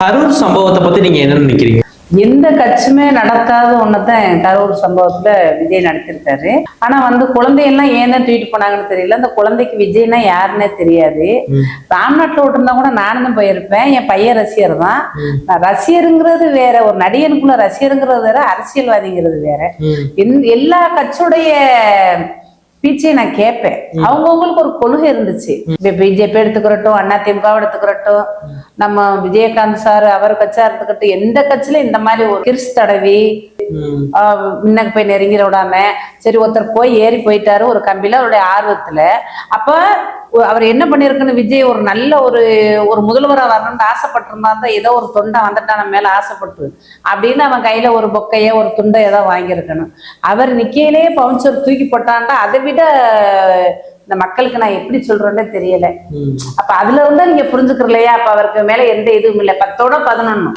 கரூர் சம்பவத்தை பத்தி நீங்க என்ன நினைக்கிறீங்க? எந்த கட்சியுமே நடத்தாத ஒன்னதான் கரூர் சம்பவத்துல விஜய் நடத்திருக்காரு ஆனா வந்து குழந்தையெல்லாம் ஏன் தான் தூக்கிட்டு போனாங்கன்னு தெரியல. அந்த குழந்தைக்கு விஜய்னா யாருன்னே தெரியாது. ராம்நாட்டில் விட்டுருந்தா கூட நானும் தான் போயிருப்பேன். என் பையன் ரசிகர் தான். ரசிகருங்கிறது வேற. ஒரு நடிகனுக்குள்ள ரசிகருங்கிறது வேற. அரசியல்வாதிங்கிறது வேற. என்- எல்லா கட்சியுடைய பீச்சையும் நான் கேட்பேன். அவங்கவுங்களுக்கு ஒரு கொள்கை இருந்துச்சு. பிஜேபி எடுத்துக்கிறட்டும் அண்ணா திமுக எடுத்துக்கிறட்டும் நம்ம விஜயகாந்த் சார் அவர் கட்சியா எடுத்துக்கிட்டும் எந்த கட்சியில இந்த மாதிரி ஒரு கிறிஸ் தடவி ஆஹ் முன்னக்கு போய் நெருங்கிட விடாம சரி ஒருத்தர் போய் ஏறி போயிட்டாரு ஒரு கம்பியில அவருடைய ஆர்வத்துல. அப்ப அவர் என்ன பண்ணிருக்குன்னு விஜய் ஒரு நல்ல ஒரு ஒரு முதல்வரா வரணும்னு ஆசைப்பட்டிருந்தா தான் ஏதோ ஒரு தொண்டை வந்துட்டான மேல ஆசைப்பட்டு. அப்படின்னு அவன் கையில ஒரு பொக்கைய ஒரு துண்டை ஏதோ வாங்கியிருக்கணும். அவர் நிக்கையிலே பவுன்சர் தூக்கி போட்டான்டா அதை விட இந்த மக்களுக்கு நான் எப்படி சொல்றேன்னே தெரியல. அப்ப அதுல இருந்தா நீங்க புரிஞ்சுக்கிறலையா? அப்ப அவருக்கு மேல எந்த இதுவும் இல்லை. பத்தோட பதினொன்னு.